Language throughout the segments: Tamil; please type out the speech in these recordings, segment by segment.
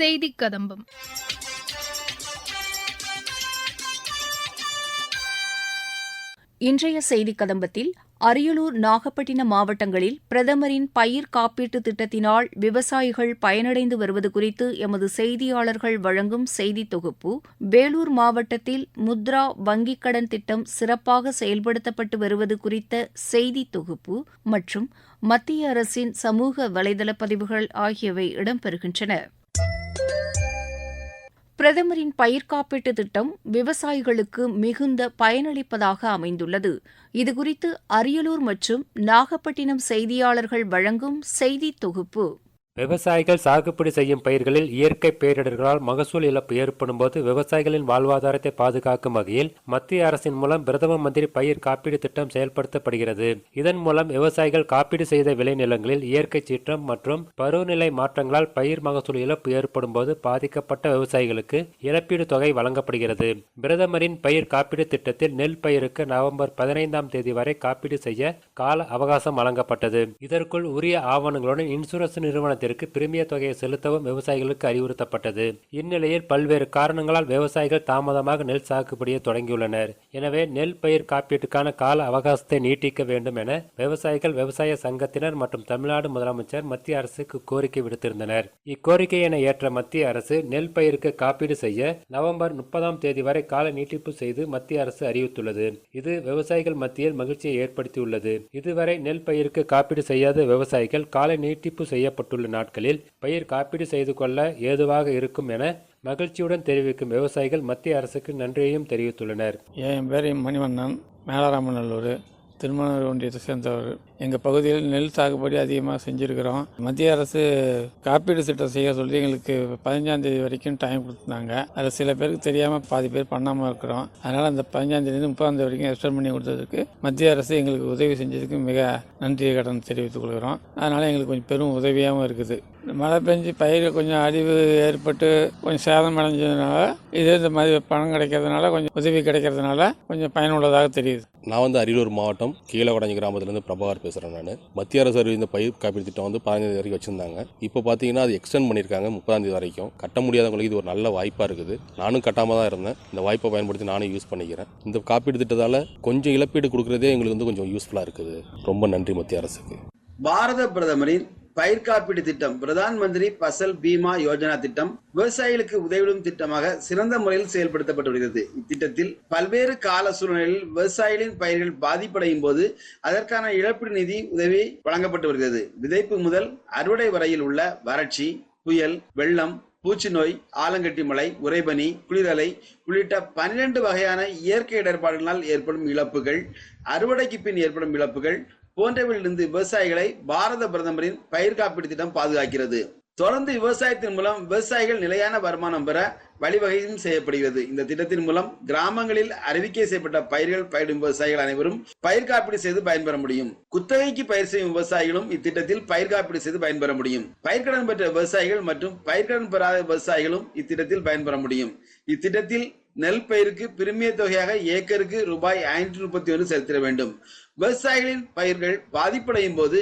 செய்திக் கதம்பம் இன்றைய செய்திக் கதம்பத்தில் அரியலூர் நாகப்பட்டினம் மாவட்டங்களில் பிரதமரின் பயிர் காப்பீட்டு திட்டத்தினால் விவசாயிகள் பயனடைந்து வருவது குறித்து எமது செய்தியாளர்கள் வழங்கும் செய்தித் தொகுப்பு வேலூர் மாவட்டத்தில் முத்ரா வங்கிக் கடன் திட்டம் சிறப்பாக செயல்படுத்தப்பட்டு வருவது குறித்த செய்தித் தொகுப்பு மற்றும் மத்திய அரசின் சமூக வலைதள பதிவுகள் ஆகியவை இடம்பெறுகின்றன. பிரதமரின் பயிர் காப்பீட்டு திட்டம் விவசாயிகளுக்கு மிகுந்த பயனளிப்பதாக அமைந்துள்ளது. இதுகுறித்து அரியலூர் மற்றும் நாகப்பட்டினம் செய்தியாளர்கள் வழங்கும் செய்தித் தொகுப்பு. விவசாயிகள் சாகுபடி செய்யும் பயிர்களில் இயற்கை பேரிடர்களால் மகசூல் இழப்பு ஏற்படும் போது விவசாயிகளின் வாழ்வாதாரத்தை பாதுகாக்கும் வகையில் மத்திய அரசின் மூலம் பிரதம மந்திரி பயிர் காப்பீடு திட்டம் செயல்படுத்தப்படுகிறது. இதன் மூலம் விவசாயிகள் காப்பீடு செய்த விளைநிலங்களில் இயற்கை சீற்றம் மற்றும் பருவநிலை மாற்றங்களால் பயிர் மகசூல் இழப்பு ஏற்படும் போது பாதிக்கப்பட்ட விவசாயிகளுக்கு இழப்பீடு தொகை வழங்கப்படுகிறது. பிரதமரின் பயிர் காப்பீடு திட்டத்தில் நெல் பயிருக்கு நவம்பர் பதினைந்தாம் தேதி வரை காப்பீடு செய்ய கால அவகாசம் வழங்கப்பட்டது. இதற்குள் உரிய ஆவணங்களுடன் இன்சூரன்ஸ் நிறுவனத்திற்கு பிரீமிய தொகையை செலுத்தவும் விவசாயிகளுக்கு அறிவுறுத்தப்பட்டது. இந்நிலையில் பல்வேறு காரணங்களால் விவசாயிகள் தாமதமாக நெல் சாகுபடியை தொடங்கியுள்ளனர். எனவே நெல் பயிர் காப்பீட்டுக்கான கால அவகாசத்தை நீட்டிக்க வேண்டும் என விவசாயிகள் விவசாய சங்கத்தினர் மற்றும் தமிழ்நாடு முதலமைச்சர் மத்திய அரசுக்கு கோரிக்கை விடுத்திருந்தனர். இக்கோரிக்கையினை ஏற்ற மத்திய அரசு நெல் பயிருக்கு காப்பீடு செய்ய நவம்பர் முப்பதாம் தேதி வரை கால நீட்டிப்பு செய்து மத்திய அரசு அறிவித்துள்ளது. இது விவசாயிகள் மத்தியில் மகிழ்ச்சியை ஏற்படுத்தியுள்ளது. இதுவரை நெல் பயிருக்கு காப்பீடு செய்யாத விவசாயிகள் கால நீட்டிப்பு செய்யப்பட்டுள்ள நாட்களில் பயிர் காப்பீடு செய்து கொள்ள ஏதுவாக இருக்கும் என மகிழ்ச்சியுடன் தெரிவிக்கும் விவசாயிகள் மத்திய அரசுக்கு நன்றியையும் தெரிவித்துள்ளனர். என் பேர் மணிவண்ணன் மேலாராமநல்லூர். திருமணூர் ஒன்றியத்தை சேர்ந்தவர் எங்கள் பகுதியில் நெல் சாகுபடி அதிகமாக செஞ்சுருக்கிறோம். மத்திய அரசு காப்பீடு திட்டம் செய்ய சொல்லி எங்களுக்கு பதினஞ்சாம் தேதி வரைக்கும் டைம் கொடுத்துருந்தாங்க. அதில் சில பேருக்கு தெரியாமல் பாதி பேர் பண்ணாமல் இருக்கிறோம். அதனால் அந்த பதினஞ்சாம் தேதி முப்பதாம் தேதி வரைக்கும் எக்ஸ்டெண்ட் பண்ணி கொடுத்ததுக்கு மத்திய அரசு எங்களுக்கு உதவி செஞ்சதுக்கு மிக நன்றி கடன் தெரிவித்துக் கொள்கிறோம். அதனால் எங்களுக்கு கொஞ்சம் பெரும் உதவியாகவும் இருக்குது. மழை பெஞ்சு பயிர் கொஞ்சம் அழிவு ஏற்பட்டு கொஞ்சம் சேதம் அடைஞ்சதுனால இதே இந்த மாதிரி பணம் கிடைக்கிறதுனால கொஞ்சம் உதவி கிடைக்கிறதுனால கொஞ்சம் பயனுள்ளதாக தெரியுது. நான் வந்து அரியலூர் மாவட்டம் கீழவடஞ்சி கிராமத்துலேருந்து பிரபாகர் பேசுகிறேன் நான். மத்திய அரசு இந்த பயிர் காப்பீடு திட்டம் வந்து பதினஞ்சு வரைக்கும் வச்சுருந்தாங்க. இப்போ பார்த்தீங்கன்னா அது எக்ஸ்டெண்ட் பண்ணியிருக்காங்க முப்பதாம் தேதி வரைக்கும். கட்ட முடியாதவங்களுக்கு இது ஒரு நல்ல வாய்ப்பாக இருக்குது. நானும் கட்டாமல் தான் இருந்தேன். இந்த வாய்ப்பை பயன்படுத்தி நானும் யூஸ் பண்ணிக்கிறேன். இந்த காப்பீடு திட்டத்தால் கொஞ்சம் இழப்பீடு கொடுக்குறதே எங்களுக்கு வந்து கொஞ்சம் யூஸ்ஃபுல்லாக இருக்குது. ரொம்ப நன்றி மத்திய அரசுக்கு. பாரத பிரதமரின் பயிர் காப்பீடு திட்டம் பிரதான் மந்திரி பசல் பீமா யோஜனா திட்டம் விவசாயிகளுக்கு உதவிடும் திட்டமாக சிறந்த முறையில் செயல்படுத்தப்பட்டு வருகிறது. இத்திட்டத்தில் பல்வேறு கால சூழ்நிலையில் விவசாயிகளின் பயிர்கள் பாதிப்படையும் போது அதற்கான இழப்பீடு நிதி உதவி வழங்கப்பட்டு வருகிறது. விதைப்பு முதல் அறுவடை வரையில் உள்ள வறட்சி புயல் வெள்ளம் பூச்சி நோய் ஆலங்கட்டி மலை உறைபனி குளிரலை உள்ளிட்ட பன்னிரண்டு வகையான இயற்கை இடர்பாடுகளால் ஏற்படும் இழப்புகள் அறுவடைக்கு பின் ஏற்படும் இழப்புகள் போன்றவையிலிருந்து விவசாயிகளை பாரத பிரதமரின் பயிர் காப்பீடு திட்டம் பாதுகாக்கிறது. தொடர்ந்து விவசாயத்தின் மூலம் விவசாயிகள் நிலையான வருமானம் பெற வழிவகையும் செய்யப்படுகிறது. இந்த திட்டத்தின் மூலம் கிராமங்களில் அறிவிக்கை செய்யப்பட்ட பயிர்கள் பயிரிடும் விவசாயிகள் அனைவரும் பயிர் காப்பீடு செய்து பயன்பெற முடியும். குத்தகைக்கு பயிர் செய்யும் விவசாயிகளும் இத்திட்டத்தில் பயிர் காப்பீடு செய்து பயன்பெற முடியும். பயிர்க்கடன் பெற்ற விவசாயிகள் மற்றும் பயிர்க்கடன் பெறாத விவசாயிகளும் இத்திட்டத்தில் பயன்பெற முடியும். இத்திட்டத்தில் நெல் பயிருக்கு பிரிமிய தொகையாக ஏக்கருக்கு ரூபாய் ஐநூற்றி முப்பத்தி ஒன்று செலுத்திட வேண்டும். விவசாயிகளின் பயிர்கள் பாதிப்படையும் போது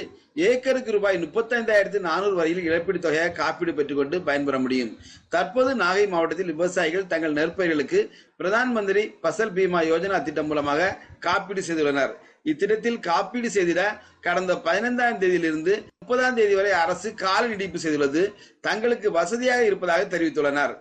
ஏக்கருக்கு ரூபாய் முப்பத்தைந்தாயிரத்து நானூறு வரையில் இழப்பீடு தொகையாக காப்பீடு பெற்றுக்கொண்டு பயன்பெற முடியும். தற்போது நாகை மாவட்டத்தில் விவசாயிகள் தங்கள் நெற்பயிர்களுக்கு பிரதான் மந்திரி பசல் பீமா யோஜனா திட்டம் மூலமாக காப்பீடு செய்துள்ளனர். இத்திட்டத்தில் காப்பீடு செய்திட கடந்த பதினைந்தாம் தேதியிலிருந்து முப்பதாம் தேதி வரை அரசு கால நீடிப்பு செய்துள்ளது. தங்களுக்கு வசதியாக இருப்பதாக தெரிவித்துள்ளனர்.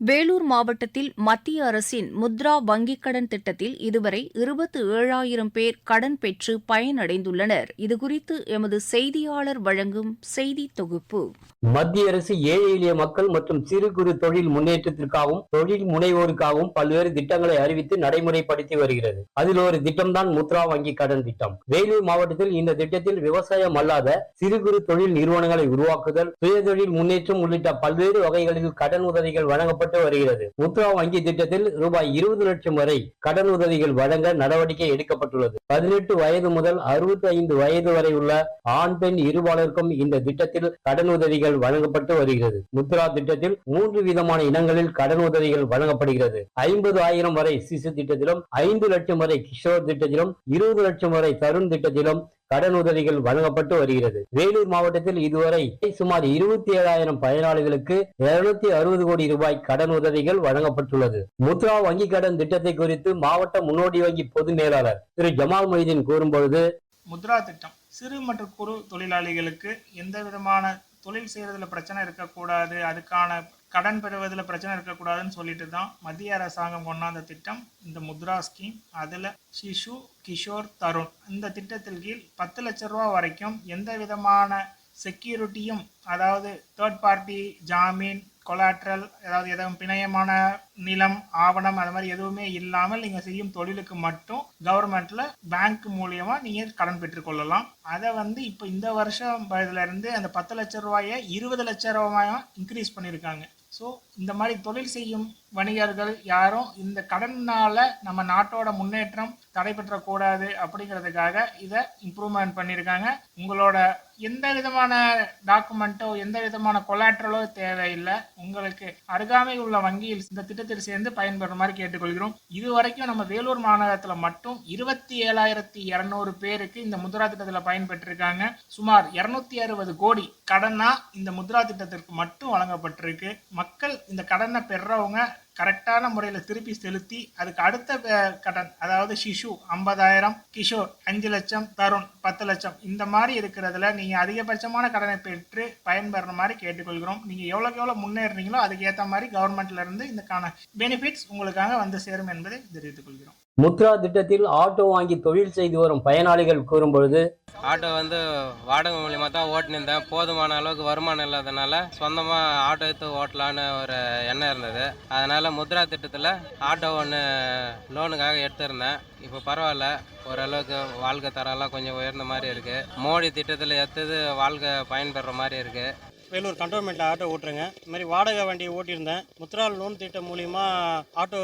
வேலூர் மாவட்டத்தில் மத்திய அரசின் முத்ரா வங்கிக் கடன் திட்டத்தில் இதுவரை இருபத்து ஏழாயிரம் பேர் கடன் பெற்று பயனடைந்துள்ளனர். இதுகுறித்து எமது செய்தியாளர் வழங்கும் செய்தி தொகுப்பு. மத்திய அரசு ஏழை எளிய மக்கள் மற்றும் சிறு குறு தொழில் முன்னேற்றத்திற்காகவும் தொழில் முனைவோருக்காகவும் பல்வேறு திட்டங்களை அறிவித்து நடைமுறைப்படுத்தி வருகிறது. அதில் ஒரு திட்டம்தான் முத்ரா வங்கி கடன் திட்டம். வேலூர் மாவட்டத்தில் இந்த திட்டத்தில் விவசாயம் அல்லாத சிறு குறு தொழில் நிறுவனங்களை உருவாக்குதல் சுயதொழில் முன்னேற்றம் உள்ளிட்ட பல்வேறு வகைகளில் கடன் உதவிகள் வழங்கப்பட்டு வருகிறது. முத்ரா வங்கி திட்டத்தில் ரூபாய் இருபது லட்சம் வரை கடன் உதவிகள் வழங்க நடவடிக்கை எடுக்கப்பட்டுள்ளது. பதினெட்டு வயது முதல் அறுபத்தி ஐந்து வயது வரை உள்ள ஆண் பெண் இருபாலருக்கும் இந்த திட்டத்தில் கடன் உதவிகள் வழங்கப்பட்டு வருகிறது. முத்ரா திட்டத்தில் மூன்று விதமான இனங்களில் கடன் உதவிகள் வழங்கப்படுகிறது. ஐம்பது ஆயிரம் வரை சிசு திட்டத்திலும் ஐந்து லட்சம் வரை கிஷோர் திட்டத்திலும் இருபது லட்சம் வரை தருண் திட்டத்திலும் கடன் உதவிகள் வழங்கப்பட்டு வருகிறது. வேலூர் மாவட்டத்தில் இதுவரை சுமார் இருபத்தி ஏழாயிரம் பயனாளிகளுக்கு இருநூத்தி அறுபது கோடி ரூபாய் கடன் உதவிகள் வழங்கப்பட்டுள்ளது. முத்ரா வங்கி கடன் திட்டத்தை குறித்து மாவட்ட முன்னோடி வங்கி பொது மேலாளர் திரு ஜமால் மொய்தீன் கூறும்பொழுது முத்ரா திட்டம் சிறு மற்றும் குறு தொழிலாளிகளுக்கு எந்த விதமான தொழில் செய்கிறதுல பிரச்சனை இருக்கக்கூடாது. அதுக்கான கடன் பெறுவதில் பிரச்சனை இருக்கக்கூடாதுன்னு சொல்லிட்டு தான் மத்திய அரசாங்கம் கொண்டாந்த திட்டம் இந்த முத்ரா ஸ்கீம். அதில் சிசு கிஷோர் தருண் இந்த திட்டத்தில் கீழ் பத்து லட்ச ரூபா வரைக்கும் எந்த விதமான செக்யூரிட்டியும் அதாவது தேர்ட் பார்ட்டி ஜாமீன் கொலாட்ரல் அதாவது எதுவும் பிணையமான நிலம் ஆவணம் அது மாதிரி எதுவுமே இல்லாமல் நீங்கள் செய்யும் தொழிலுக்கு மட்டும் கவர்மெண்ட்ல பேங்க் மூலியமா நீங்கள் கடன் பெற்றுக்கொள்ளலாம் அதை வந்து இப்போ இந்த வருஷம் இருந்து அந்த பத்து லட்சம் ரூபாயை இருபது லட்ச ரூபாயா இன்க்ரீஸ் பண்ணியிருக்காங்க. ஸோ இந்த மாதிரி தொழில் செய்யும் வணிகர்கள் யாரும் இந்த கடனால நம்ம நாட்டோட முன்னேற்றம் தடைபெற்றக்கூடாது அப்படிங்கிறதுக்காக இதை இம்ப்ரூவ்மெண்ட் பண்ணியிருக்காங்க. உங்களோட எந்த விதமான டாக்குமெண்ட்டோ எந்த விதமான கொலாட்ரலோ தேவையில்லை. உங்களுக்கு அருகாமை உள்ள வங்கியில் இந்த திட்டத்தில் சேர்ந்து பயன்பெற மாதிரி கேட்டுக்கொள்கிறோம். இது வரைக்கும் நம்ம வேலூர் மாநகரத்தில் மட்டும் இருபத்தி ஏழாயிரத்தி இரநூறு பேருக்கு இந்த முத்ரா திட்டத்தில் பயன்பெற்றிருக்காங்க. சுமார் இரநூத்தி அறுபது கோடி கடனா இந்த முத்ரா திட்டத்திற்கு மட்டும் வழங்கப்பட்டிருக்கு. மக்கள் இந்த கடனை பெறவங்க கரெக்டான முறையில் திருப்பி செலுத்தி அதுக்கு அடுத்த கடன் அதாவது சிசு ஐம்பதாயிரம் கிஷோர் அஞ்சு லட்சம் தருண் பத்து லட்சம் இந்த மாதிரி இருக்கிறதுல நீங்கள் அதிகபட்சமான கடனை பெற்று பயன்பெற மாதிரி கேட்டுக்கொள்கிறோம். நீங்கள் எவ்வளோக்கு எவ்வளோ முன்னேறீங்களோ அதுக்கேற்ற மாதிரி கவர்மெண்ட்லேருந்து இதுக்கான பெனிஃபிட்ஸ் உங்களுக்காக வந்து சேரும் என்பதை தெரிவித்துக் கொள்கிறோம். முத்ரா திட்டத்தில் ஆட்டோ வாங்கி தொழில் செய்து வரும் பயனாளிகள் கூறும்பொழுது ஆட்டோ வந்து வாடகை மூலியமாக தான் ஓட்டினிருந்தேன். போதுமான அளவுக்கு வருமானம் இல்லாதனால சொந்தமாக ஆட்டோ எடுத்து ஓட்டலான்னு ஒரு எண்ணம் இருந்தது. அதனால் முத்ரா திட்டத்தில் ஆட்டோ ஒன்று லோனுக்காக எடுத்திருந்தேன். இப்போ பரவாயில்ல ஓரளவுக்கு வாழ்க்கை தரம்லாம் கொஞ்சம் உயர்ந்த மாதிரி இருக்குது மோடி திட்டத்தில் எடுத்தது வாழ்க்கை பயன்பெற மாதிரி இருக்குது வேலூர் கண்டோன்மெண்ட்டில் ஆட்டோ ஓட்டுறேங்க. இந்த மாதிரி வாடகை வண்டியை ஓட்டியிருந்தேன். முத்ரா லோன் திட்டம் மூலிமா ஆட்டோ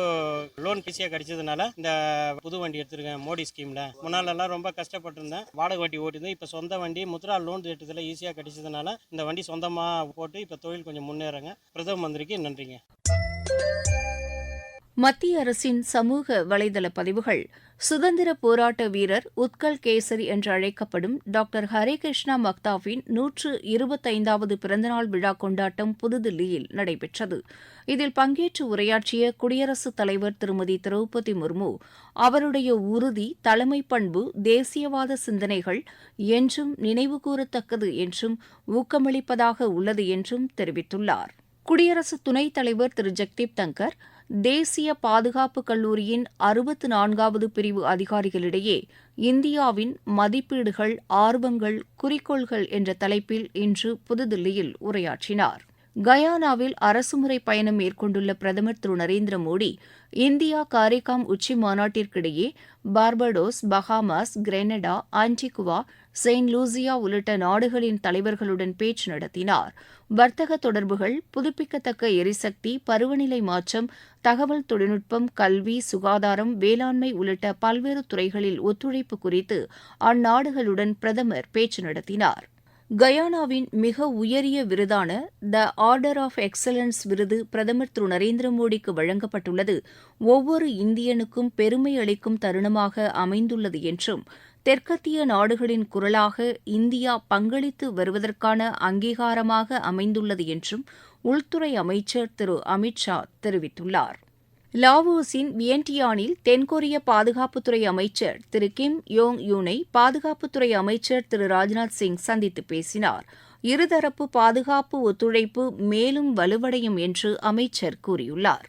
லோன் பிசியாக கிடைச்சதுனால இந்த புது வண்டி எடுத்திருக்கேன் மோடி ஸ்கீமில் முன்னாலெல்லாம் ரொம்ப கஷ்டப்பட்டிருந்தேன். வாடகை வண்டி ஓட்டியிருந்தேன். இப்போ சொந்த வண்டி முத்ரா லோன் திட்டத்தில் ஈஸியாக கிடைச்சதுனால இந்த வண்டி சொந்தமாக போட்டு இப்போ தொழில் கொஞ்சம் முன்னேறங்க பிரதம மந்திரிக்கு நன்றிங்க. மத்திய அரசின் சமூக வலைதள பதிவுகள் சுதந்திர போராட்ட வீரர் உத்கல் கேசரி என்று அழைக்கப்படும் டாக்டர் ஹரேகிருஷ்ணா மக்தாவின் நூற்று இருபத்தைந்தாவது பிறந்தநாள் விழா கொண்டாட்டம் புதுதில்லியில் நடைபெற்றது. இதில் பங்கேற்று உரையாற்றிய குடியரசுத் தலைவர் திருமதி திரௌபதி முர்மு அவருடைய உறுதி தலைமை பண்பு தேசியவாத சிந்தனைகள் என்றும் நினைவுகூரத்தக்கது என்றும் ஊக்கமளிப்பதாக உள்ளது என்றும் தெரிவித்துள்ளார். குடியரசு துணைத் தலைவர் திரு. ஜெக்தீப் தங்கர் தேசிய பாதுகாப்பு கல்லூரியின் அறுபத்து நான்காவது பிரிவு அதிகாரிகளிடையே இந்தியாவின் மதிப்பீடுகள் ஆர்வங்கள் குறிக்கோள்கள் என்ற தலைப்பில் இன்று புதுதில்லியில் உரையாற்றினார். கயானாவில் அரசுமுறை பயணம் மேற்கொண்டுள்ள பிரதமர் திரு நரேந்திர மோடி இந்தியா காரிகாம் உச்சி மாநாட்டிற்கிடையே Barbados Bahamas Grenada Antigua Saint Lucia உள்ளிட்ட நாடுகளின் தலைவர்களுடன் பேச்சு நடத்தினார். வர்த்தக தொடர்புகள் புதுப்பிக்கத்தக்க எரிசக்தி பருவநிலை மாற்றம் தகவல் தொழில்நுட்பம் கல்வி சுகாதாரம் வேளாண்மை உள்ளிட்ட பல்வேறு துறைகளில் ஒத்துழைப்பு குறித்து அந்நாடுகளுடன் பிரதமர் பேச்சு நடத்தினார். கயானாவின் மிக உயரிய விருதான த ஆர்டர் ஆஃப் எக்ஸலன்ஸ் விருது பிரதமர் திரு. நரேந்திர மோடிக்கு வழங்கப்பட்டுள்ளது. ஒவ்வொரு இந்தியனுக்கும் பெருமை அளிக்கும் தருணமாக அமைந்துள்ளது என்றும் தெற்கத்திய நாடுகளின் குரலாக இந்தியா பங்களித்து வருவதற்கான அங்கீகாரமாக அமைந்துள்ளது என்றும் உள்துறை அமைச்சர் திரு அமித் ஷா தெரிவித்துள்ளார். லாவோஸின் வியன்டியானில் தென்கொரிய பாதுகாப்புத்துறை அமைச்சர் திரு கிம் யோங் யூனை பாதுகாப்புத்துறை அமைச்சர் திரு ராஜ்நாத் சிங் சந்தித்து பேசினார். இருதரப்பு பாதுகாப்பு ஒத்துழைப்பு மேலும் வலுவடையும் என்று அமைச்சர் கூறியுள்ளார்.